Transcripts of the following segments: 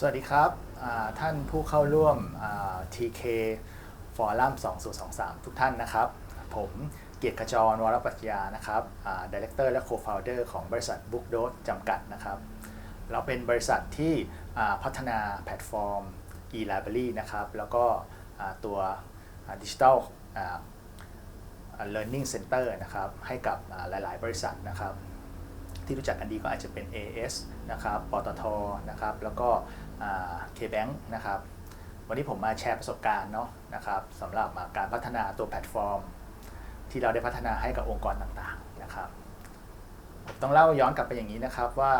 สวัสดีครับท่านผู้เข้าร่วม TK Forum 2023 ทุกท่านนะครับ ผมเกียรติขจรวรปัญญานะครับอ่า Director และ Co-founder ของบริษัท BookDot จำกัดนะครับ เราเป็นบริษัทที่พัฒนาแพลตฟอร์ม e-library นะครับ แล้วก็ตัวดิจิทัล learning center นะครับให้กับอ่าหลาย ๆ บริษัทนะครับ ที่รู้จักกันดีก็อาจจะเป็น AS นะครับ ปตทนะครับ แล้วก็ อ่า KBank นะครับวันนี้ผมมาแชร์ประสบการณ์เนาะนะครับสำหรับาการพัฒนาตัวแพลตฟอร์ม ที่เราได้พัฒนาให้กับองค์กรต่างๆนะครับผมต้องเล่าย้อนกลับไปอย่างนี้นะครับว่า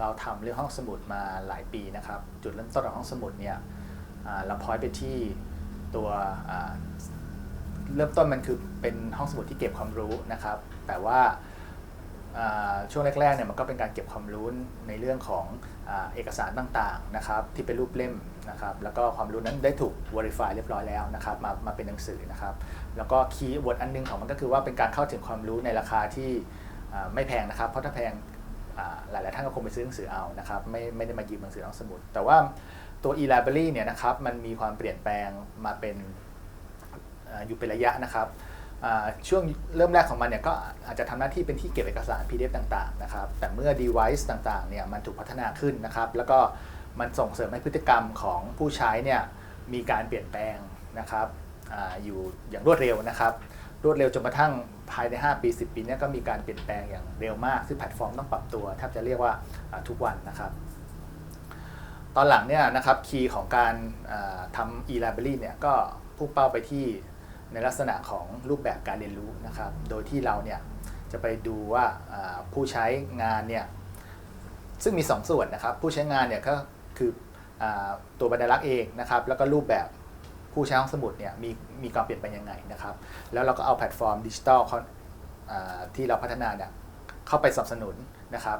เราทำเรื่องห้องสมุดมาหลายปีนะครับ จุดเริ่มต้นของห้องสมุดเนี่ยเราพอยไปที่ตัวเริ่มต้นมันคือเป็นห้องสมุดที่เก็บความรู้นะครับ แต่ว่า ช่วงแรกๆเนี่ยมันก็เป็นการเก็บความรู้ในเรื่องของอเอกสารต่างๆนะครับที่เป็นรูปเล่มนะครับแล้วก็ความรู้นั้นได้ถูก verify เรียบร้อยแล้วนะครับมามาเป็นหนังสือนะครับแล้วก็คีย์เวิร์ดอันนึงของมันก็คือว่าเป็นการเข้าถึงความรู้ในราคาที่ไม่แพงนะครับเพราะถ้าแพงหลายๆท่านก็คงไปซื้อหนังสือเอานะครับไม่ไม่ได้มายืมหนังสือห้องสมุด แต่ว่าตัว e-library เนี่ยนะครับมันมีความเปลี่ยนแปลงมาเป็นอยู่เป็นระยะนะครับ ช่วงเริ่มแรกของมันเนี่ยก็อาจจะทำหน้าที่เป็นที่เก็บเอกสาร PDF ต่างๆนะครับแต่เมื่อ device ต่างๆเนี่ยมันถูกพัฒนาขึ้นนะครับแล้วก็มันส่งเสริมให้พฤติกรรมของผู้ใช้เนี่ยมีการเปลี่ยนแปลงนะครับออยู่อย่างรวดเร็วนะครับ รวดเร็วจนกระทั่งภายใน 5 ปี 10 ปีเนี่ยก็มีการเปลี่ยนแปลงอย่างเร็วมาก ซึ่งแพลตฟอร์มต้องปรับตัวแทบจะเรียกว่าทุกวันนะครับ ตอนหลังเนี่ยนะครับคีย์ของการทำ e-library เนี่ยก็พุ่งเป้าไปที่ ในลักษณะของรูปแบบการเรียนรู้นะครับ โดยที่เราเนี่ยจะไปดูว่าผู้ใช้งานเนี่ยซึ่งมี 2 ส่วนนะครับ ผู้ใช้งานเนี่ยก็คืออตัวบรรลักษ์เองนะครับ แล้วก็รูปแบบผู้ใช้ห้องสมุดเนี่ยมีมีความเปลี่ยนไปยังไงนะครับ แล้วเราก็เอาแพลตฟอร์มดิจิทัลที่เราพัฒนาเนี่ยเข้าไปสนับสนุนนะครับ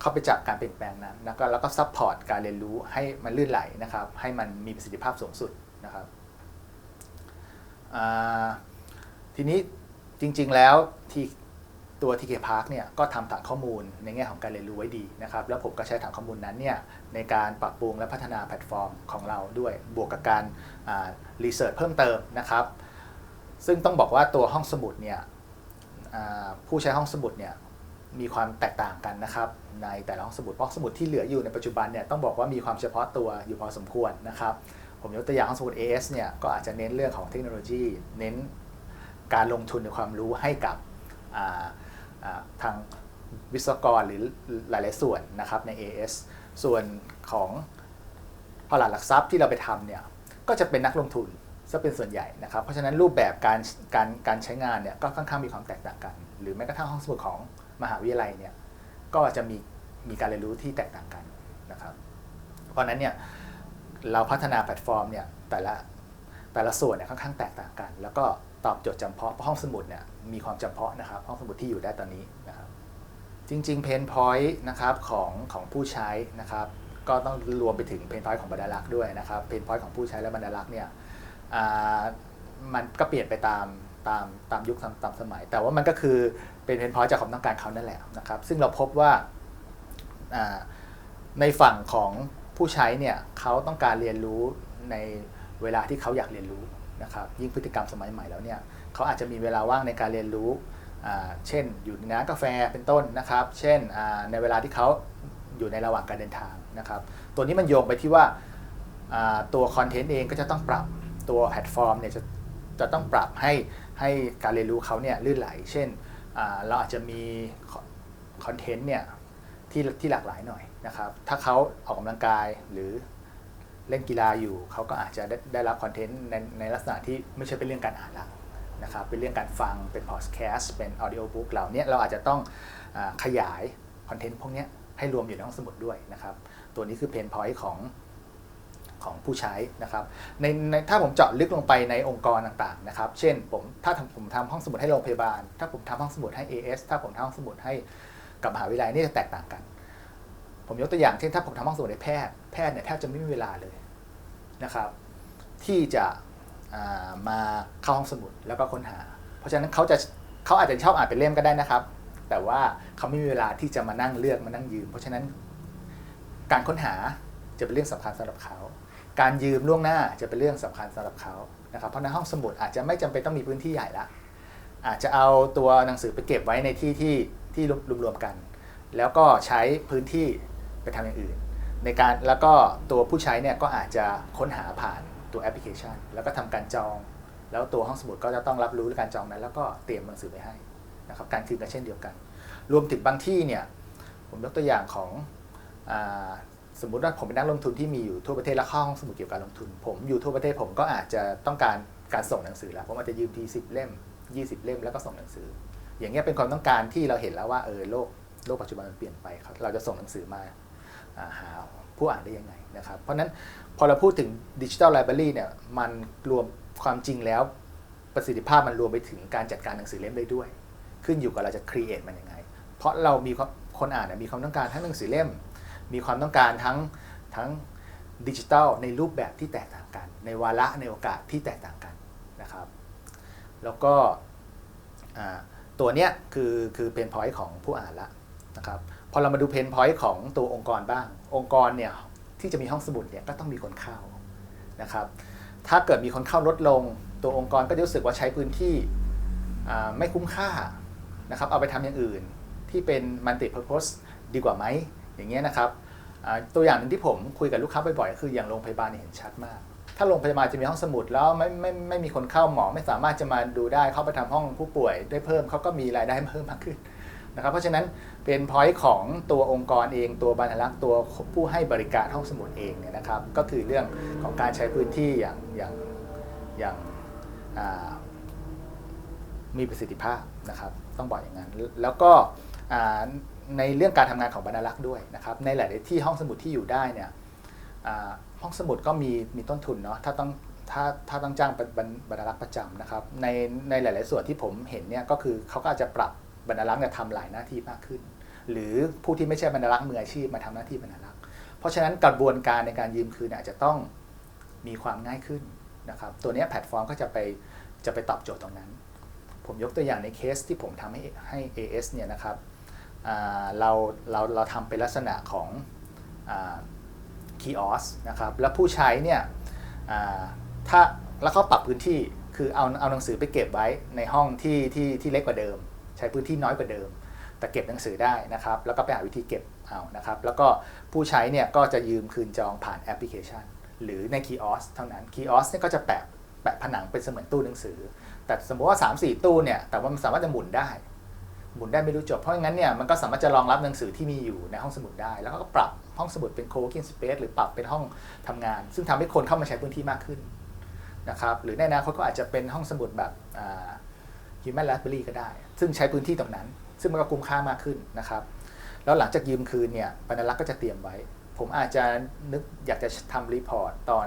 เข้าไปจับการเปลี่ยนแปลงนั้นแล้วก็แล้วก็ซัพพอร์ตการเรียนรู้ให้มันลื่นไหลนะครับ ให้มันมีประสิทธิภาพสูงสุดนะครับ ทีนี้จริงๆแล้วที่ตัว TK Park เนี่ยก็ทำฐานข้อมูลในแง่ของการเรียนรู้ไว้ดีนะครับแล้วผมก็ใช้ฐานข้อมูลนั้นเนี่ยในการปรับปรุงและพัฒนาแพลตฟอร์มของเราด้วยบวกกับการรีเสิร์ชเพิ่มเติมนะครับ ซึ่งต้องบอกว่าตัวห้องสมุดเนี่ยผู้ใช้ห้องสมุดเนี่ยมีความแตกต่างกันนะครับ ในแต่ละห้องสมุดเพราะห้องสมุดที่เหลืออยู่ในปัจจุบันเนี่ยต้องบอกว่ามีความเฉพาะตัวอยู่พอสมควรนะครับ ผมยกตัวอย่างห้องสมุด AS เนี่ยก็อาจจะเน้นเรื่องของเทคโนโลยี เน้นการลงทุนในความรู้ให้กับาาทางวิศวกรหรือหลาย ๆ ส่วนนะครับใน AS ส่วนของตลาดหลักทรัพย์ที่เราไปทำเนี่ยก็จะเป็นนักลงทุนซะเป็นส่วนใหญ่นะครับ เพราะฉะนั้นรูปแบบการการการใช้งานเนี่ยก็ค่อนข้างมีความแตกต่างกัน หรือแม้กระทั่งห้องสมุดของมหาวิทยาลัยเนี่ยก็จะมีมีการเรียนรู้ที่แตกต่างกันนะครับ เพราะนั้นเนี่ย เราพัฒนาแพลตฟอร์มเนี่ยแต่ละแต่ละส่วนเนี่ยค่อนข้างแตกต่างกัน แล้วก็ตอบโจทย์จำเพาะเพราะห้องสมุดเนี่ยมีความจำเพาะนะครับห้องสมุดที่อยู่ได้ตอนนี้นะครับจริงๆเพนพอยต์นะครับของของผู้ใช้นะครับก็ต้องรวมไปถึงเพนพอยต์ของบรรดาลักษ์ด้วยนะครับเพนพอยต์ของผู้ใช้และบรรดาลักษ์เนี่ยอ่ามันก็เปลี่ยนไปตามตามตามยุคตามตามสมัย แต่ว่ามันก็คือเป็นเพนพอยต์จากความต้องการเขานั่นแหละนะครับซึ่งเราพบว่าในฝั่งของ ผู้ใช้เนี่ยเขาต้องการเรียนรู้ในเวลาที่เขาอยากเรียนรู้นะครับยิ่งพฤติกรรมสมัยใหม่แล้วเนี่ยเขาอาจจะมีเวลาว่างในการเรียนรู้ เช่นอยู่ในร้านกาแฟเป็นต้นนะครับ เช่นในเวลาที่เขาอยู่ในระหว่างการเดินทางนะครับ ตัวนี้มันโยงไปที่ว่าตัวคอนเทนต์เองก็จะต้องปรับตัวแพลตฟอร์มเนี่ยจะจะต้องปรับให้ให้การเรียนรู้เขาเนี่ยลื่นไหล เช่นเราอาจจะมีคอนเทนต์เนี่ยที่ที่หลากหลายหน่อย นะครับถ้าเขาออกกำลังกายหรือเล่นกีฬาอยู่เขาก็อาจจะได้ได้รับคอนเทนต์ในในลักษณะที่ไม่ใช่เป็นเรื่องการอ่านละนะครับเป็นเรื่องการฟังเป็นพอดแคสต์เป็นออดิโอบุ๊กเหล่านี้เราอาจจะต้องอขยายคอนเทนต์พวกนี้ให้รวมอยู่ในห้องสมุดด้วยนะครับตัวนี้คือเพนพอยต์ของของผู้ใช้นะครับในในถ้าผมเจาะลึกลงไปในองค์กรต่างๆนะครับ เช่นผมถ้าผมทำห้องสมุดให้โรงพยาบาล ถ้าผมทำห้องสมุดให้ AS ถ้าผมทำห้องสมุดให้กับมหาวิทยาลัยนี่จะแตกต่างกัน ผมยกตัวอย่างเช่นถ้าผมทำห้องสมุดให้แพทย์แพทย์เนี่ยแทบจะไม่มีเวลาเลยนะครับ ที่จะามาเข้าห้องสมุดแล้วก็ค้นหา เพราะฉะนั้นเขาจะเขาอาจจะชอบอ่านเป็นเล่มก็ได้นะครับ แต่ว่าเขาไม่มีเวลาที่จะมานั่งเลือกมานั่งยืม เพราะฉะนั้นการค้นหาจะเป็นเรื่องสำคัญสำหรับเขา การยืมล่วงหน้าจะเป็นเรื่องสำคัญสำหรับเขานะครับ เพราะในห้องสมุดอาจจะไม่จำเป็นต้องมีพื้นที่ใหญ่ละ อาจจะเอาตัวหนังสือไปเก็บไว้ในที่ที่ที่รวมๆกัน แล้วก็ใช้พื้นที่ ไปทำอย่างอื่น ในการแล้วก็ตัวผู้ใช้เนี่ยก็อาจจะค้นหาผ่านตัวแอปพลิเคชัน แล้วก็ทำการจอง แล้วตัวห้องสมุดก็จะต้องรับรู้การจองนั้น แล้วก็เตรียมหนังสือไปให้นะครับการคืนก็เช่นเดียวกัน รวมถึงบางที่เนี่ยผมยกตัวอย่างของอสมมุติว่าผมเป็นนักลงทุนที่มีอยู่ทั่วประเทศและเข้าห้องสมุดเกี่ยวกับการลงทุน ผมอยู่ทั่วประเทศผมก็อาจจะต้องการการส่งหนังสือแล้วผมอาจจะยืมทีสิบเล่ม 20 เล่มแล้วก็ส่งหนังสือ อย่างเงี้ยเป็นความต้องการที่เราเห็นแล้วว่าเออโลกโลกปัจจุบันมันเปลี่ยนไปครับเราจะส่งหนังสือมา หาผู้อ่านได้ยังไงนะครับ เพราะนั้นพอเราพูดถึงดิจิทัลไลบรารีเนี่ยมันรวมความจริงแล้วประสิทธิภาพมันรวมไปถึงการจัดการหนังสือเล่มได้ด้วย ขึ้นอยู่กับเราจะครีเอทมันยังไง เพราะเรามีคนอ่านมีความต้องการทั้งหนังสือเล่ม มีความต้องการทั้งทั้งดิจิทัลในรูปแบบที่แตกต่างกัน ในวาระในโอกาสที่แตกต่างกันนะครับ แล้วก็ตัวเนี้ยคือคือเพนพอยต์ของผู้อ่านละนะครับ พอเรามาดูเพนพอยต์ของตัวองค์กรบ้าง องค์กรเนี่ยที่จะมีห้องสมุดเนี่ยก็ต้องมีคนเข้านะครับ ถ้าเกิดมีคนเข้าลดลง ตัวองค์กรก็จะรู้สึกว่าใช้พื้นที่ไม่คุ้มค่านะครับ เอาไปทำอย่างอื่นที่เป็นมัลติเพอร์โพสดีกว่าไหมอย่างเงี้ยนะครับตัวอย่างหนึ่งที่ผมคุยกับลูกค้าบ่อยๆคืออย่างโรงพยาบาลเนี่เห็นชัดมาก ถ้าโรงพยาบาลจะมีห้องสมุดแล้วไม่ไม่ไม่มีคนเข้าหมอ ไม่สามารถจะมาดูได้เข้าไปทำห้องผู้ป่วยได้เพิ่มเขาก็มีรายได้เพิ่มมากขึ้นนะครับ เพราะฉะนั้น เป็นพอยต์ของตัวองค์กรเอง ตัวบรรลักษ์ตัวผู้ให้บริการห้องสมุดเองเนี่ยนะครับ ก็คือเรื่องของการใช้พื้นที่อย่างอย่างอย่างมีประสิทธิภาพนะครับ ต้องบอกอย่างนั้น แล้วก็ในเรื่องการทำงานของบรรลักษ์ด้วยนะครับ ในหลาย ๆ ที่ห้องสมุดที่อยู่ได้เนี่ยห้องสมุดก็มีมีต้นทุนเนาะถ้าต้องถ้าถ้าต้องจ้างบรรบรรบรรลักษ์ประจำนะครับ ในในหลาย ๆ ส่วนที่ผมเห็นเนี่ยก็คือเขาก็อาจจะปรับบรรลักษ์เนี่ยทำหลายหน้าที่มากขึ้น หรือผู้ที่ไม่ใช่บรรลักษ์มืออาชีพมาทำหน้าที่บรรลักษ์เพราะฉะนั้นกระบวนการในการยืมคืนอาจจะต้องมีความง่ายขึ้นนะครับ ตัวนี้แพลตฟอร์มก็จะไปจะไปตอบโจทย์ตรงนั้น ผมยกตัวอย่างในเคสที่ผมทำให้ให้ AS เนี่ยนะครับเราเราเราทำเป็นลักษณะของอคีออสนะครับ แล้วผู้ใช้เนี่ยถ้าแล้วก็ปรับพื้นที่คือเอาเอาหนังสือไปเก็บไว้ในห้องที่ที่ที่เล็กกว่าเดิม ใช้พื้นที่น้อยกว่าเดิม แต่เก็บหนังสือได้นะครับ แล้วก็ไปหาวิธีเก็บเอานะครับ แล้วก็ผู้ใช้เนี่ยก็จะยืมคืนจองผ่านแอปพลิเคชัน หรือในคีออสเท่านั้นคีออสเนี่ยก็จะแปะแปะผนังเป็นเสมือนตู้หนังสือ แต่สมมติว่า 3-4 ตู้เนี่ยแต่ว่ามันสามารถจะหมุนได้ หมุนได้ไม่รู้จบ เพราะงั้นเนี่ยมันก็สามารถจะรองรับหนังสือที่มีอยู่ในห้องสมุดได้ แล้วก็ปรับห้องสมุดเป็น co-working space หรือปรับเป็นห้องทำงาน ซึ่งทำให้คนเข้ามาใช้พื้นที่มากขึ้นนะครับหรือในอนาคตก็อาจจะเป็นห้องสมุดแบบอ่า human library ก็ได้ ซึ่งใช้พื้นที่ตรงนั้น ซึ่งมันก็คุ้มค่ามากขึ้นนะครับ แล้วหลังจากยืมคืนเนี่ยบรรลักษ์ก็จะเตรียมไว้ ผมอาจจะนึกอยากจะทำรีพอร์ตตอน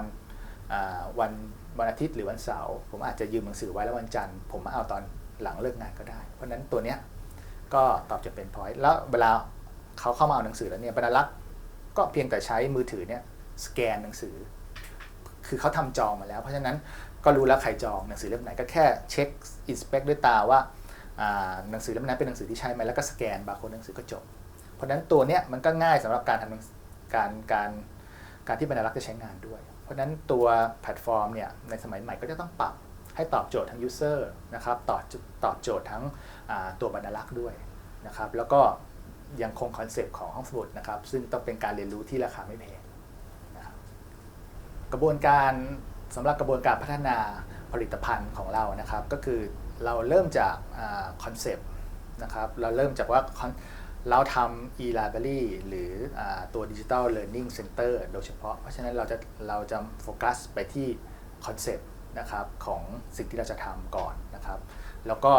อวันวันอาทิตย์หรือวันเสาร์ผมอาจจะยืมหนังสือไว้แล้ววันจันทร์ผมมาเอาตอนหลังเลิกงานก็ได้ เพราะนั้นตัวเนี้ยก็ตอบจะเป็นพอยต์แล้วเวลาเขาเข้ามาเอาหนังสือแล้วเนี่ยบรรลักษ์ก็เพียงแต่ใช้มือถือเนี่ยสแกนหนังสือ คือเขาทำจองมาแล้ว เพราะฉะนั้นก็รู้แล้วใครจองหนังสือเล่มไหนก็แค่เช็คอินสเปกด้วยตาว่า หนังสือเล่มนั้นเป็นหนังสือที่ใช้ไหมแล้วก็สแกนบาร์โค้ดหนังสือก็จบ เพราะนั้นตัวเนี้ยมันก็ง่ายสำหรับการทำการการการที่บรรลักษ์จะใช้งานด้วย เพราะนั้นตัวแพลตฟอร์มเนี่ยในสมัยใหม่ก็จะต้องปรับให้ตอบโจทย์ทั้งยูเซอร์นะครับตอบตอบโจทย์ทั้งตัวบรรลักษ์ด้วยนะครับแล้วก็ยังคงคอนเซปต์ของห้องสมุดนะครับซึ่งต้องเป็นการเรียนรู้ที่ราคาไม่แพงนะครับกระบวนการสำหรับกระบวนการพัฒนาผลิตภัณฑ์ของเรานะครับ ก็คือ เราเริ่มจากคอนเซปต์นะครับเราเริ่มจากว่าเราทำ e-library หรืออตัว Digital Learning Center โดยเฉพาะ เพราะฉะนั้นเราจะเราจะโฟกัสไปที่คอนเซปต์นะครับของสิ่งที่เราจะทำก่อนนะครับ แล้วก็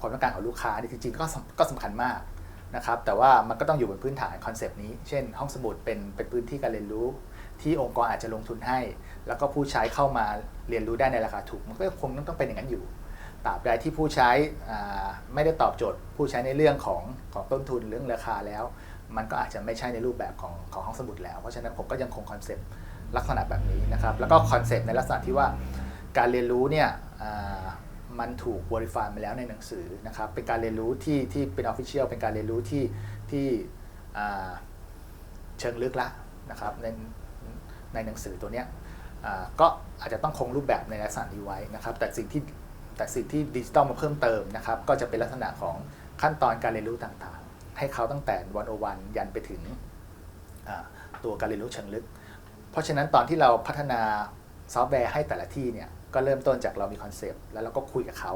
ความต้องการของลูกค้านี่จริงๆก็สำก็สำคัญมากนะครับ แต่ว่ามันก็ต้องอยู่บนพื้นฐานคอนเซปต์นี้ เช่น ห้องสมุดเป็นเป็นพื้นที่การเรียนรู้ ที่องค์กรอาจจะลงทุนให้ แล้วก็ผู้ใช้เข้ามาเรียนรู้ได้ในราคาถูก มันก็คงต้องเป็นอย่างนั้นอยู่ ตราบใดที่ผู้ใช้ไม่ได้ตอบโจทย์ ผู้ใช้ในเรื่องของของต้นทุนเรื่องราคาแล้ว มันก็อาจจะไม่ใช่ในรูปแบบของของห้องสมุดแล้ว เพราะฉะนั้นผมก็ยังคงคอนเซปต์ลักษณะแบบนี้นะครับ แล้วก็คอนเซปต์ในลักษณะที่ว่าการเรียนรู้เนี่ยมันถูก verify มาแล้วในหนังสือนะครับ เป็นการเรียนรู้ที่ที่เป็น official เป็นการเรียนรู้ที่ที่เชิงลึกละนะครับในในหนังสือตัวเนี้ยก็อาจจะต้องคงรูปแบบในลักษณะนี้ไว้นะครับ แต่สิ่งที่ แต่สิ่งที่ดิจิตอลมาเพิ่มเติมนะครับ ก็จะเป็นลักษณะของขั้นตอนการเรียนรู้ต่างๆ ให้เขาตั้งแต่วันโอวันยันไปถึงตัวการเรียนรู้เชิงลึก เพราะฉะนั้นตอนที่เราพัฒนาซอฟต์แวร์ให้แต่ละที่เนี่ยก็เริ่มต้นจากเรามีคอนเซปต์แล้วเราก็คุยกับเขา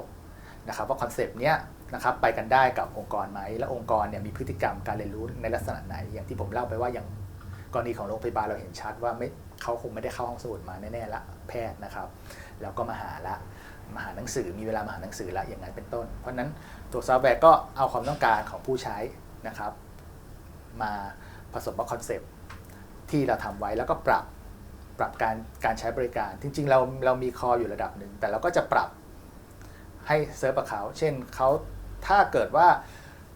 นะครับว่าคอนเซปต์เนี้ยนะครับไปกันได้กับองค์กรไหมและองค์กรเนี่ยมีพฤติกรรมการเรียนรู้ในลักษณะไหน อย่างที่ผมเล่าไปว่าอย่างกรณีของโรงพยาบาลเราเห็นชัดว่าไม่เขาคงไม่ได้เข้าห้องสมุดมาแน่ๆละแพทย์นะครับแล้วก็มาหาละ มาหาหนังสือมีเวลามาหาหนังสือละอย่างนั้นเป็นต้น เพราะนั้นตัวซอฟต์แวร์ก็เอาความต้องการของผู้ใช้นะครับ มาผสมกับคอนเซปต์ที่เราทำไว้แล้วก็ปรับปรับการการใช้บริการ จริง ๆ เราเรามีคออยู่ระดับหนึ่ง แต่เราก็จะปรับให้เซิร์ฟกับเขาเช่นเขาถ้าเกิดว่า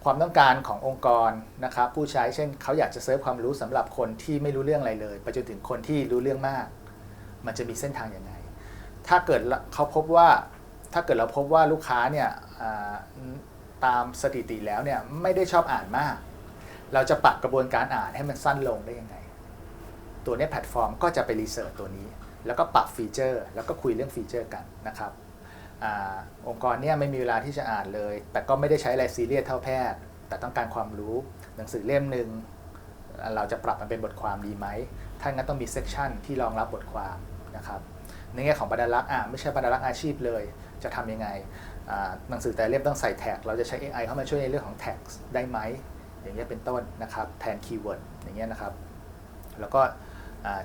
ความต้องการขององค์กรนะครับผู้ใช้เช่นเขาอยากจะเซิร์ฟความรู้สำหรับคนที่ไม่รู้เรื่องอะไรเลย ไปจนถึงคนที่รู้เรื่องมาก มันจะมีเส้นทางอยังไง ถ้าเกิดเขาพบว่าถ้าเกิดเราพบว่าลูกค้าเนี่ยตามสถิติแล้วเนี่ยไม่ได้ชอบอ่านมาก เราจะปรับกระบวนการอ่านให้มันสั้นลงได้ยังไง ตัวนี้แพลตฟอร์มก็จะไปรีเสิร์ชตัวนี้ แล้วก็ปรับฟีเจอร์ แล้วก็คุยเรื่องฟีเจอร์กันนะครับอองค์กรเนี่ยไม่มีเวลาที่จะอ่านเลย แต่ก็ไม่ได้ใช้อะไรซีเรียสเท่าแพทย์ แต่ต้องการความรู้หนังสือเล่มหนึ่งเราจะปรับมันเป็นบทความดีไหมถ้างั้นต้องมีเซกชันที่รองรับบทความนะครับ ในแง่ของบรรลักษ์อะไม่ใช่บรรลักษ์อาชีพเลย จะทำยังไงหนังสือแต่ละเล่มต้องใส่แท็ก เราจะใช้ AI เข้ามาช่วยในเรื่องของแท็กได้ไหม อย่างเงี้ยเป็นต้นนะครับ แทนคีย์เวิร์ดอย่างเงี้ยนะครับ แล้วก็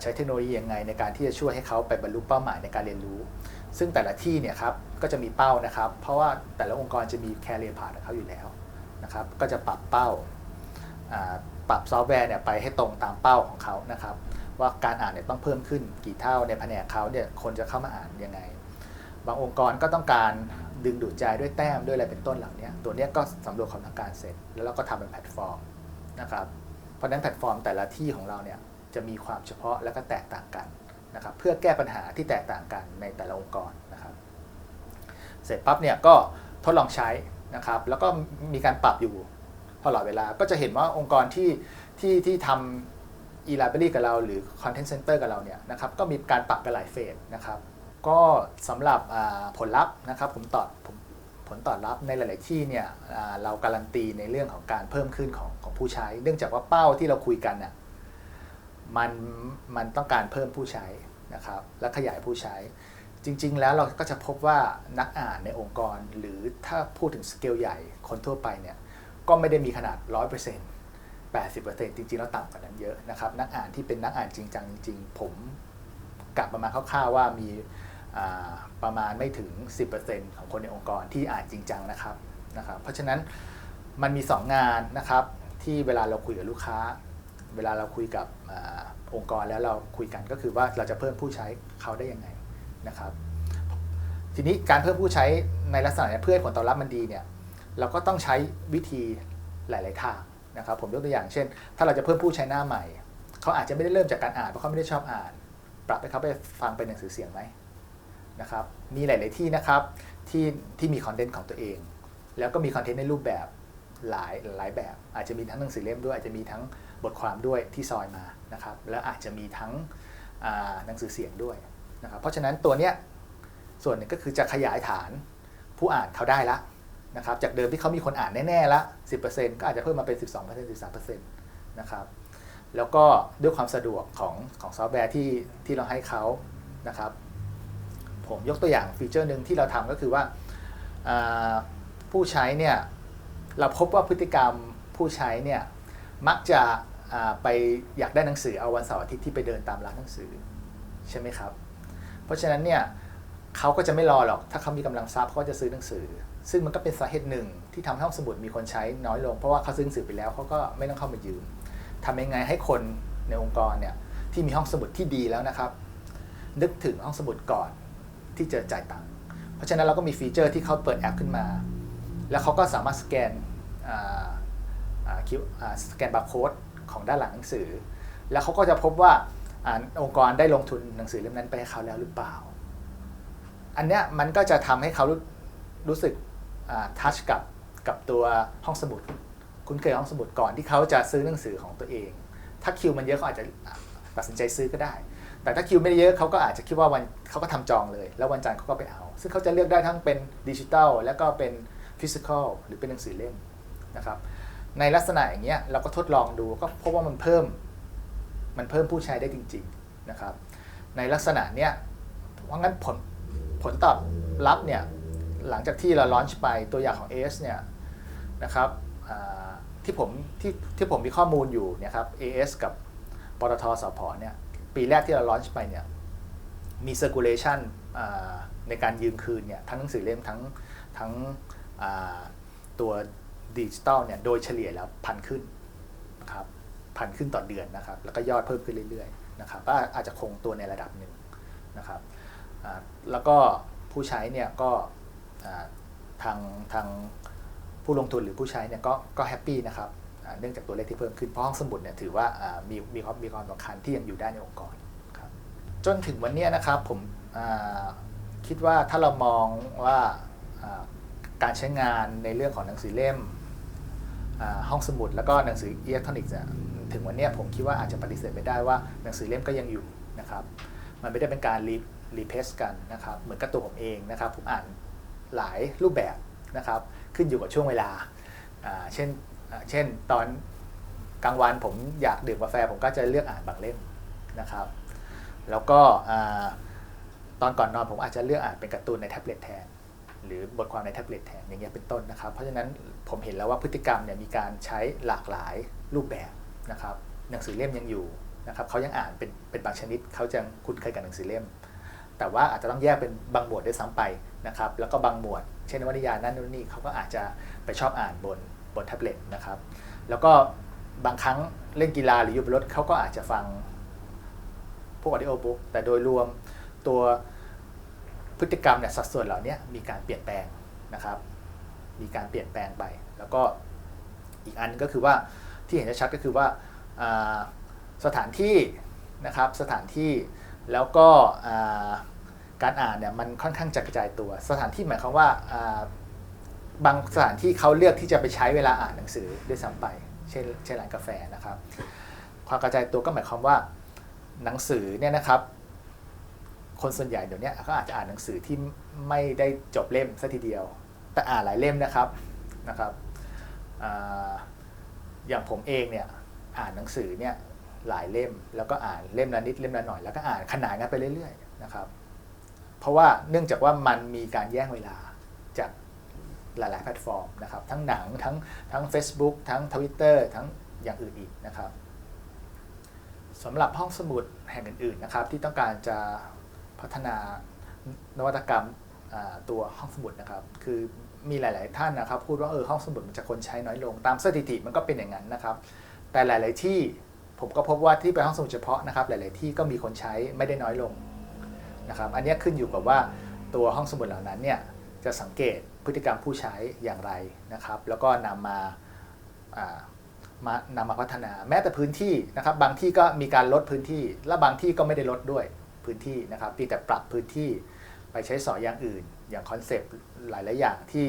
ใช้เทคโนโลยียังไงในการที่จะช่วยให้เขาไปบรรลุเป้าหมายในการเรียนรู้ ซึ่งแต่ละที่เนี่ยครับก็จะมีเป้านะครับ เพราะว่าแต่ละองค์กรจะมีแคเรียพาของเขาอยู่แล้วนะครับ ก็จะปรับเป้าอ่าปรับซอฟต์แวร์เนี่ยไปให้ตรงตามเป้าของเขานะครับ ว่าการอ่านเนี่ยต้องเพิ่มขึ้นกี่เท่าในแผนกเขาเนี่ยคนจะเข้ามาอ่านยังไง บางองค์กรก็ต้องการดึงดูดใจด้วยแต้มด้วยอะไรเป็นต้นเหล่านี้ตัวเนี้ยก็สำรวจความต้องการเสร็จ แล้วเราก็ทำเป็นแพลตฟอร์มนะครับเพราะฉะนั้นแพลตฟอร์มแต่ละที่ของเราเนี่ยจะมีความเฉพาะและก็แตกต่างกันนะครับเพื่อแก้ปัญหาที่แตกต่างกันในแต่ละองค์กรนะครับเสร็จปั๊บเนี่ยก็ทดลองใช้นะครับแล้วก็มีการปรับอยู่ตลอดเวลาก็จะเห็นว่าองค์กรที่ที่ที่ทำ e-library กับเรา หรือ content center กับเราเนี่ยนะครับก็มีการปรับกันหลายเฟสนะครับก็สำหรับผลลัพธ์นะครับผมตอบผมผลตอบรับในหลาย ๆ ที่เนี่ยเราการันตีในเรื่องของการเพิ่มขึ้นของของผู้ใช้ เนื่องจากว่าเป้าที่เราคุยกันน่ะมันมันต้องการเพิ่มผู้ใช้นะครับและขยายผู้ใช้ จริง ๆ แล้วเราก็จะพบว่านักอ่านในองค์กร หรือถ้าพูดถึงสเกลใหญ่คนทั่วไปเนี่ยก็ไม่ได้มีขนาด 100% 80%จริงๆแล้วต่ำกว่านั้นเยอะนะครับนักอ่านที่เป็นนักอ่านจริงจังจริงๆ ผมกลับประมาณคร่าวๆว่ามีประมาณไม่ถึง 10%ของคนในองค์กรที่อ่านจริงจังนะครับนะครับ เพราะฉะนั้นมันมี 2 งานนะครับที่เวลาเราคุยกับลูกค้า เวลาเราคุยกับอองค์กรแล้วเราคุยกันก็คือว่าเราจะเพิ่มผู้ใช้เขาได้ยังไงนะครับ ทีนี้การเพิ่มผู้ใช้ในลักษณะเนี้ยเพื่อให้ผลตอบรับมันดีเนี่ยเราก็ต้องใช้วิธีหลาย ๆ ทาง นะครับผมยกตัวอย่างเช่น ถ้าเราจะเพิ่มผู้ใช้หน้าใหม่ เขาอาจจะไม่ได้เริ่มจากการอ่านเพราะเขาไม่ได้ชอบอ่าน ปรับให้เขาไปฟังเป็นหนังสือเสียงไหมนะครับมีหลาย ๆที่นะครับที่ที่มีคอนเทนต์ของตัวเอง แล้วก็มีคอนเทนต์ในรูปแบบหลายหลายแบบ อาจจะมีทั้งหนังสือเล่มด้วย อาจจะมีทั้งบทความด้วยที่ซอยมานะครับแล้วอาจจะมีทั้งหนังสือเสียงด้วยนะครับเพราะฉะนั้นตัวเนี้ยส่วนหนึ่งก็คือจะขยายฐานผู้อ่านเขาได้ละ นะครับจากเดิมที่เขามีคนอ่านแน่ๆละ 10%ก็อาจจะเพิ่มมาเป็น 12% 13%นะครับแล้วก็ด้วยความสะดวกของของซอฟต์แวร์ที่ที่เราให้เขานะครับ ผมยกตัวอย่างฟีเจอร์หนึ่งที่เราทำก็คือว่าาผู้ใช้เนี่ยเราพบว่าพฤติกรรมผู้ใช้เนี่ยมักจะไปอยากได้หนังสือเอาวันเสาร์อาทิตย์ที่ไปเดินตามร้านหนังสือใช่ไหมครับ เพราะฉะนั้นเนี่ยเขาก็จะไม่รอหรอก ถ้าเขามีกำลังทรัพย์เขาก็จะซื้อหนังสือ ซึ่งมันก็เป็นสาเหตุหนึ่งที่ทำให้ห้องสมุดมีคนใช้น้อยลง เพราะว่าเขาซื้อหนังสือไปแล้วเขาก็ไม่ต้องเข้ามายืมทำยังไงให้คนในองค์กรเนี่ยที่มีห้องสมุดที่ดีแล้วนะครับ นึกถึงห้องสมุดก่อนที่จะจ่ายตังค์เพราะฉะนั้นเราก็มีฟีเจอร์ที่เขาเปิดแอปขึ้นมา แล้วเขาก็สามารถสแกนคิวสแกนบาร์โค้ดของด้านหลังหนังสือ แล้วเขาก็จะพบว่าอองค์กรได้ลงทุนหนังสือเล่มนั้นไปให้เขาแล้วหรือเปล่า อันเนี้ยมันก็จะทำให้เขารู้รู้สึก ทัชกับกับตัวห้องสมุด คุ้นเคยห้องสมุดก่อนที่เขาจะซื้อหนังสือของตัวเอง ถ้าคิวมันเยอะเขาอาจจะตัดสินใจซื้อก็ได้ แต่ถ้าคิวไม่ได้เยอะเขาก็อาจจะคิดว่าวันเขาก็ทำจองเลย แล้ววันจันทร์เขาก็ไปเอา ซึ่งเขาจะเลือกได้ทั้งเป็นดิจิทัลแล้วก็เป็นฟิสิกอลหรือเป็นหนังสือเล่มนะครับในลักษณะอย่างเงี้ยเราก็ทดลองดูก็พบว่ามันเพิ่มมันเพิ่มผู้ใช้ได้จริงๆนะครับในลักษณะเนี้ยเพราะงั้นผลผลตอบรับเนี่ย หลังจากที่เราลอนช์ไปตัวอย่างของ AS เนี่ยนะครับที่ผมที่ที่ผมมีข้อมูลอยู่เนี่ยครับ AS กับปตทสพเนี่ยปีแรกที่เราลอนช์ไปเนี่ยมี circulation ในการยืมคืนเนี่ยทั้งหนังสือเล่มทั้งทั้งตัวดิจิตอลเนี่ยโดยเฉลี่ยแล้วพันขึ้นนะครับพันขึ้นต่อเดือนนะครับ แล้วก็ยอดเพิ่มขึ้นเรื่อยๆนะครับก็อาจจะคงตัวในระดับหนึ่งนะครับแล้วก็ผู้ใช้เนี่ยก็ ทางทางผู้ลงทุนหรือผู้ใช้เนี่ยก็ก็แฮปปี้นะครับเนื่องจากตัวเลขที่เพิ่มขึ้นเพราะห้องสมุดเนี่ยถือว่ามีมีความมีความสำคัญที่ยังอยู่ได้ในองค์กรครับจนถึงวันนี้นะครับผมคิดว่าถ้าเรามองว่าการใช้งานในเรื่องของหนังสือเล่มห้องสมุดแล้วก็หนังสืออิเล็กทรอนิกส์ถึงวันนี้ผมคิดว่าอาจจะปฏิเสธไม่ได้ว่าหนังสือเล่มก็ยังอยู่นะครับมันไม่ได้เป็นการรีรีเพสกันนะครับเหมือนกับตัวผมเองนะครับผมอ่าน หลายรูปแบบนะครับ ขึ้นอยู่กับช่วงเวลา เช่นเช่นตอนกลางวันผมอยากดื่มกาแฟผมก็จะเลือกอ่านบางเล่มนะครับ แล้วก็ตอนก่อนนอนผมอาจจะเลือกอ่านเป็นการ์ตูนในแท็บเล็ตแทน หรือบทความในแท็บเล็ตแทนอย่างเงี้ยเป็นต้นนะครับ เพราะฉะนั้นผมเห็นแล้วว่าพฤติกรรมเนี่ยมีการใช้หลากหลายรูปแบบนะครับหนังสือเล่มยังอยู่นะครับเขายังอ่านเป็นเป็นบางชนิดเขาจะคุ้นเคยกับหนังสือเล่ม แต่ว่าอาจจะต้องแยกเป็นบางหมวดด้วยซ้ำไป นะครับแล้วก็บางหมวด เช่นวรรณนิยายนั่นนู่นนี่เขาก็อาจจะไปชอบอ่านบนบนแท็บเล็ตนะครับ แล้วก็บางครั้งเล่นกีฬาหรืออยู่บนรถเขาก็อาจจะฟังพวกออดิโอบุ๊กแต่โดยรวมตัวพฤติกรรมเนี่ยสัดส่วนเหล่านี้มีการเปลี่ยนแปลงนะครับ มีการเปลี่ยนแปลงไป แล้วก็อีกอันก็คือว่าที่เห็นชัดก็คือว่าสถานที่นะครับสถานที่แล้วก็ การอ่านเนี่ยมันค่อนข้างจะกระจายตัว สถานที่หมายความว่าบางสถานที่เขาเลือกที่จะไปใช้เวลาอ่านหนังสือด้วยซ้ำไป เช่นเช่นร้านกาแฟนะครับ ความกระจายตัวก็หมายความว่าหนังสือเนี่ยนะครับ คนส่วนใหญ่เดี๋ยวนี้เขาอาจจะอ่านหนังสือที่ไม่ได้จบเล่มซะทีเดียว แต่อ่านหลายเล่มนะครับนะครับออย่างผมเองเนี่ยอ่านหนังสือเนี่ยหลายเล่ม แล้วก็อ่านเล่มละนิดเล่มละหน่อยแล้วก็อ่านขนานกันไปเรื่อยๆนะครับ เพราะว่าเนื่องจากว่ามันมีการแย่งเวลาจากหลาย ๆ แพลตฟอร์มนะครับ ทั้งหนังทั้งทั้ง Facebook ทั้ง Twitter ทั้งอย่างอื่นอีกนะครับสำหรับห้องสมุดแห่งอื่น ๆ นะครับ ที่ต้องการจะพัฒนานวัตกรรมตัวห้องสมุดนะครับ คือมีหลาย ๆ ท่านนะครับ พูดว่าเออห้องสมุดมันจะคนใช้น้อยลง ตามสถิติมันก็เป็นอย่างนั้นนะครับ แต่หลาย ๆ ที่ผมก็พบว่าที่เป็นห้องสมุดเฉพาะนะครับ หลาย ๆ ที่ก็มีคนใช้ไม่ได้น้อยลง นะครับอันนี้ขึ้นอยู่กับว่าตัวห้องสมุดเหล่านั้นเนี่ยจะสังเกตพฤติกรรมผู้ใช้อย่างไรนะครับ แล้วก็นำมาามานำมาพัฒนา แม้แต่พื้นที่นะครับบางที่ก็มีการลดพื้นที่ และบางที่ก็ไม่ได้ลดด้วยพื้นที่นะครับเพียงแต่ปรับพื้นที่ไปใช้สอยอย่างอื่น อย่างคอนเซปต์หลายๆอย่างที่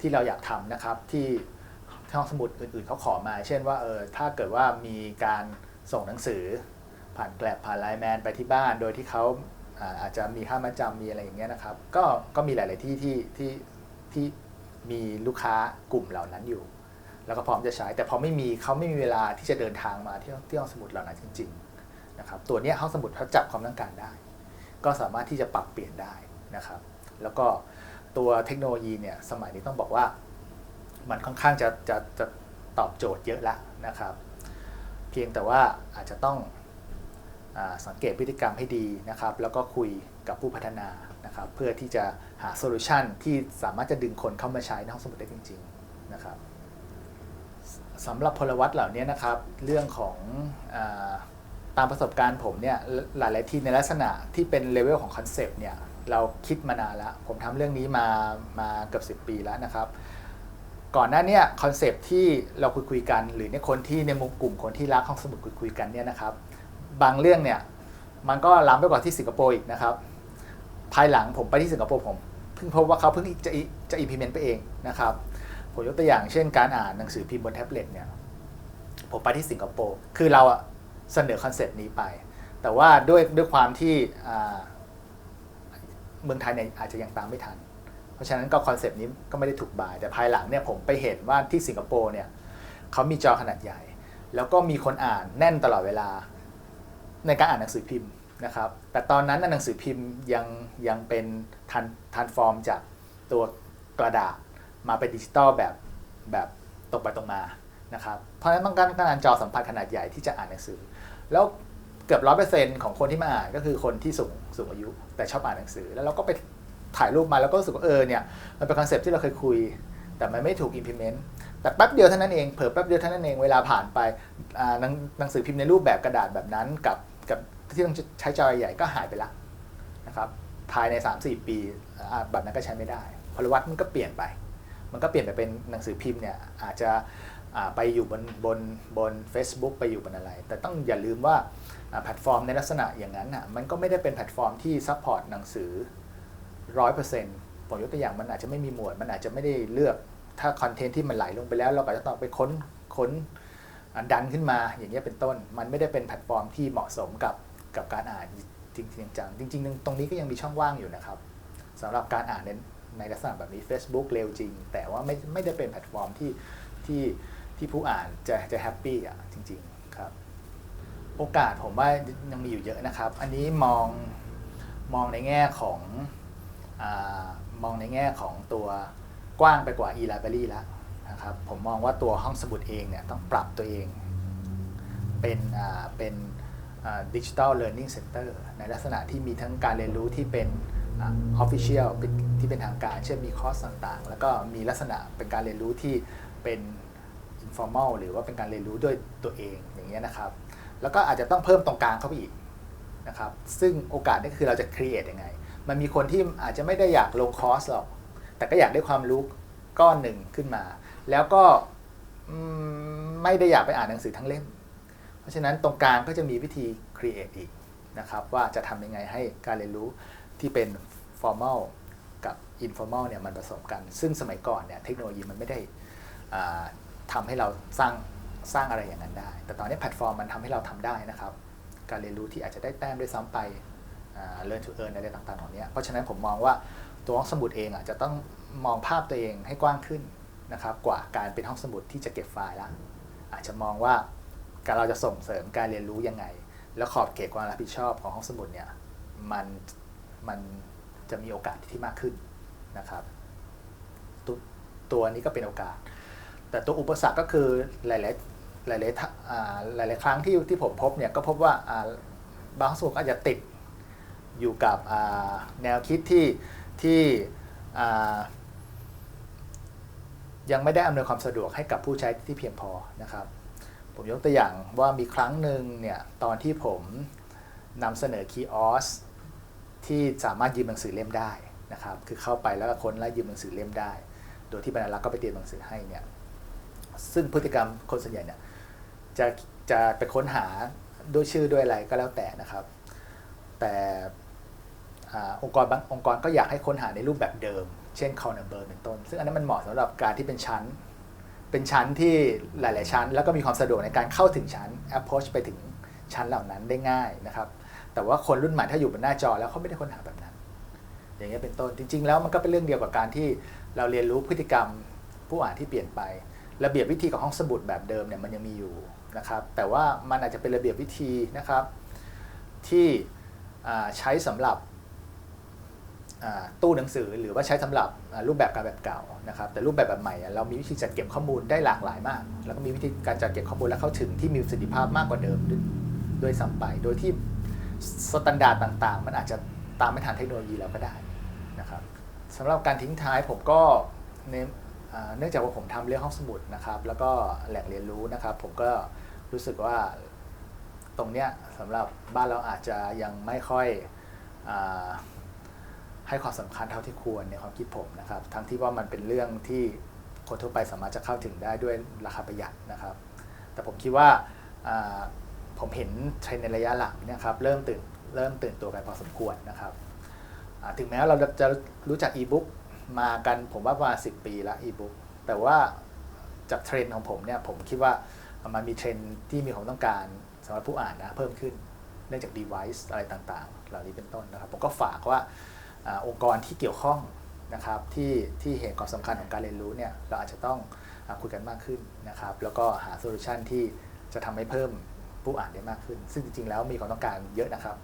ที่เราอยากทำนะครับที่ที่ห้องสมุดอื่นๆเขาขอมา เช่นว่าเออถ้าเกิดว่ามีการส่งหนังสือ ผ่านแกลบผ่านไลน์แมนไปที่บ้าน โดยที่เขาอาจจะมีค่ามาจำมีอะไรอย่างเงี้ยนะครับ ก็ก็มีหลาย ๆ ที่ที่ที่ที่มีลูกค้ากลุ่มเหล่านั้นอยู่ แล้วก็พร้อมจะใช้ แต่พอไม่มีเขาไม่มีเวลาที่จะเดินทางมาที่ที่ห้องสมุดเหล่านั้นจริง ๆ นะครับ ตัวเนี้ยห้องสมุดเขาจับความต้องการได้ ก็สามารถที่จะปรับเปลี่ยนได้นะครับ แล้วก็ตัวเทคโนโลยีเนี่ยสมัยนี้ต้องบอกว่า มันค่อนข้างจะจะจะตอบโจทย์เยอะละนะครับ เพียงแต่ว่าอาจจะต้อง สังเกตพฤติกรรมให้ดีนะครับ แล้วก็คุยกับผู้พัฒนานะครับ เพื่อที่จะหาโซลูชันที่สามารถจะดึงคนเข้ามาใช้ในห้องสมุดได้จริง ๆ นะครับสำหรับพลวัตเหล่านี้นะครับ เรื่องของอตามประสบการณ์ผมเนี่ยหลาย ๆ ที่ในลักษณะที่เป็นเลเวลของคอนเซปต์เนี่ยเราคิดมานานแล้ว ผมทำเรื่องนี้มามาเกือบ 10 ปีแล้วนะครับ ก่อนหน้านี้คอนเซปต์ที่เราคุยคุยกัน หรือเนี่ยคนที่ในมุมกลุ่มคนที่รักห้องสมุดคุยคุยกันเนี่ยนะครับ บางเรื่องเนี่ยมันก็ล้ำไปกว่าที่สิงคโปร์อีกนะครับ ภายหลังผมไปที่สิงคโปร์ผมเพิ่งพบว่าเขาเพิ่งจะจะ implement ไปเองนะครับ ผมยกตัวอย่างเช่นการอ่านหนังสือพิมพ์บนแท็บเล็ตเนี่ยผมไปที่สิงคโปร์คือเราเสนอคอนเซปต์นี้ไป แต่ว่าด้วยด้วยความที่เมืองไทยเนี่ยอาจจะยังตามไม่ทัน เพราะฉะนั้นก็คอนเซปต์นี้ก็ไม่ได้ถูกบาย แต่ภายหลังเนี่ยผมไปเห็นว่าที่สิงคโปร์เนี่ยเขามีจอขนาดใหญ่ แล้วก็มีคนอ่านแน่นตลอดเวลา ในการอ่านหนังสือพิมพ์นะครับ แต่ตอนนั้นหนังสือพิมพ์ยังยังเป็นทันทันฟอร์มจากตัวกระดาษมาเป็นดิจิตอลแบบแบบตรงไปตรงมานะครับเพราะฉะนั้นต้องการการจอสัมผัสขนาดใหญ่ที่จะอ่านหนังสือ แล้วเกือบร้อยเปอร์เซ็นต์ของคนที่มาอ่านก็คือคนที่สูงสูงอายุ แต่ชอบอ่านหนังสือ แล้วเราก็ไปถ่ายรูปมาแล้วก็รู้สึกว่าเออเนี่ยมันเป็นคอนเซปต์ที่เราเคยคุย แต่มันไม่ถูก implement แต่แป๊บเดียวเท่านั้นเองเผลอแป๊บเดียวเท่านั้นเองเวลาผ่านไปหนังหนังสือพิมพ์ในรูปแบบกระดาษแบบนั้นกับ กับที่ต้องใช้จอใหญ่ก็หายไปละนะครับภายใน 3-4 ปีอ่าแบบนั้นก็ใช้ไม่ได้พลวัตมันก็เปลี่ยนไป มันก็เปลี่ยนไปเป็นหนังสือพิมพ์เนี่ยอาจจะไปอยู่บนบนบน Facebook ไปอยู่บนอะไร แต่ต้องอย่าลืมว่าแพลตฟอร์มในลักษณะอย่างนั้นอะมันก็ไม่ได้เป็นแพลตฟอร์มที่ซัพพอร์ตหนังสือร้อยเปอร์เซ็นต์ผมยกตัวอย่างมันอาจจะไม่มีหมวด มันอาจจะไม่ได้เลือกถ้าคอนเทนต์ที่มันไหลลงไปแล้ว เราก็จะต้องไปค้นค้น ดันขึ้นมาอย่างเงี้ยเป็นต้น มันไม่ได้เป็นแพลตฟอร์มที่เหมาะสมกับกับการอ่านจริงๆจังๆจริง ๆ ตรงนี้ก็ยังมีช่องว่างอยู่นะครับสำหรับการอ่านในในลักษณะแบบนี้ Facebook เร็วจริง แต่ว่าไม่ไม่ได้เป็นแพลตฟอร์มที่ที่ที่ผู้อ่านจะจะแฮปปี้อะจริง ๆครับ โอกาสผมว่ายังมีอยู่เยอะนะครับ อันนี้มองมองในแง่ของอมองในแง่ของตัวกว้างไปกว่า e-library แล้ว นะครับผมมองว่าตัวห้องสมุดเองเนี่ยต้องปรับตัวเอง เป็นเป็นดิจิทัลเลิร์นนิ่งเซ็นเตอร์ในลักษณะที่มีทั้งการเรียนรู้ที่เป็นออฟฟิเชียลที่เป็นทางการเช่นมีคอร์สต่างๆ แล้วก็มีลักษณะเป็นการเรียนรู้ที่เป็น informal หรือว่าเป็นการเรียนรู้ด้วยตัวเองอย่างเงี้ยนะครับ แล้วก็อาจจะต้องเพิ่มตรงกลางเข้าไปอีกนะครับซึ่งโอกาสนี่คือเราจะ create ยังไง มันมีคนที่อาจจะไม่ได้อยากลงคอร์สหรอก แต่ก็อยากได้ความรู้ก้อนหนึ่งขึ้นมา แล้วก็ไม่ได้อยากไปอ่านหนังสือทั้งเล่ม เพราะฉะนั้นตรงกลางก็จะมีวิธี create อีกนะครับว่าจะทำยังไงให้การเรียนรู้ที่เป็น formal กับ informal เนี่ยมันผสมกัน ซึ่งสมัยก่อนเนี่ยเทคโนโลยีมันไม่ได้ทำให้เราสร้างสร้างอะไรอย่างนั้นได้ แต่ตอนนี้แพลตฟอร์มมันทำให้เราทำได้นะครับ การเรียนรู้ที่อาจจะได้แต้มด้วยซ้ำไปอ่า learn to earn อะไรต่างๆเหล่านี้เพราะฉะนั้นผมมองว่าตัวห้องสมุดเองอะจะต้องมองภาพตัวเองให้กว้างขึ้น นะครับกว่าการเป็นห้องสมุดที่จะเก็บไฟล์ละอาจจะมองว่าการเราจะส่งเสริมการเรียนรู้ยังไง แล้วขอบเขตความรับผิดชอบของห้องสมุดเนี่ยมันมันจะมีโอกาสที่มากขึ้นนะครับตตัวนี้ก็เป็นโอกาส แต่ตัวอุปสรรคก็คือหลายๆหลายๆท่าอ่าหลายๆครั้งที่ที่ผมพบเนี่ยก็พบว่าบางสมุดก็อาจจะติดอยู่กับแนวคิดที่ที่ ยังไม่ได้อำนวยความสะดวกให้กับผู้ใช้ที่เพียงพอนะครับ ผมยกตัวอย่างว่ามีครั้งหนึ่งเนี่ยตอนที่ผมนำเสนอคีออสที่สามารถยืมหนังสือเล่มได้นะครับ คือเข้าไปแล้วก็ค้นและยืมหนังสือเล่มได้ โดยที่บรรณารักษ์ก็ไปเตรียมหนังสือให้เนี่ย ซึ่งพฤติกรรมคนส่วนใหญ่เนี่ยจะจะไปค้นหาด้วยชื่อด้วยอะไรก็แล้วแต่นะครับ แต่อองค์กรบางองค์กรก็อยากให้ค้นหาในรูปแบบเดิม เช่น call number เป็นต้น ซึ่งอันนั้นมันเหมาะสำหรับการที่เป็นชั้น เป็นชั้นที่หลาย ๆ ชั้น แล้วก็มีความสะดวกในการเข้าถึงชั้น approach ไปถึงชั้นเหล่านั้นได้ง่ายนะครับ แต่ว่าคนรุ่นใหม่ถ้าอยู่บนหน้าจอแล้วเขาไม่ได้ค้นหาแบบนั้น อย่างเงี้ยเป็นต้น จริง ๆ แล้วมันก็เป็นเรื่องเดียวกับการที่เราเรียนรู้พฤติกรรมผู้อ่านที่เปลี่ยนไประเบียบวิธีของห้องสมุดแบบเดิมเนี่ยมันยังมีอยู่นะครับ แต่ว่ามันอาจจะเป็นระเบียบวิธีนะครับที่ใช้สำหรับ ตู้หนังสือหรือว่าใช้สำหรับรูปแบบการแบบเก่านะครับแต่รูปแบบแบบใหม่เรามีวิธีจัดเก็บข้อมูลได้หลากหลายมาก แล้วก็มีวิธีการจัดเก็บข้อมูลและเข้าถึงที่มีประสิทธิภาพมากกว่าเดิมด้วยซ้ำไป โดยที่สแตนดาร์ดต่างๆ มันอาจจะตามไม่ทันเทคโนโลยีแล้วก็ได้นะครับสำหรับการทิ้งท้ายผมก็เน้นอ่าเนื่องจากว่าผมทำเรื่องห้องสมุดนะครับแล้วก็แหล่งเรียนรู้นะครับ ผมก็รู้สึกว่าตรงเนี้ยสำหรับบ้านเราอาจจะยังไม่ค่อยอ ให้ความสำคัญเท่าที่ควรในความคิดผมนะครับ ทั้งที่ว่ามันเป็นเรื่องที่คนทั่วไปสามารถจะเข้าถึงได้ด้วยราคาประหยัดนะครับ แต่ผมคิดว่าผมเห็นเทรนในระยะหลังเนี่ยครับเริ่มตื่นเริ่มตื่นตัวกันพอสมควรนะครับถึงแม้เราจะรู้จักอีบุ๊กมากันผมว่าประมาณสิปีล้วอีบุ๊กแต่ว่าจากเทรนด์ของผมเนี่ยผมคิดว่ามันมีเทรนด์ที่มีความต้องการสำหรับผู้อ่านนะเพิ่มขึ้น เนื่องจาก device อะไรต่างๆ เหล่านี้เป็นต้นนะครับ ผมก็ฝากว่า องค์กรที่เกี่ยวข้องนะครับที่ที่เห็นความสำคัญของการเรียนรู้เนี่ยเราอาจจะต้องอคุยกันมากขึ้นนะครับแล้วก็หาโซลูชันที่จะทำให้เพิ่มผู้อ่านได้มากขึ้น ซึ่งจริงๆแล้วมีความต้องการเยอะนะครับ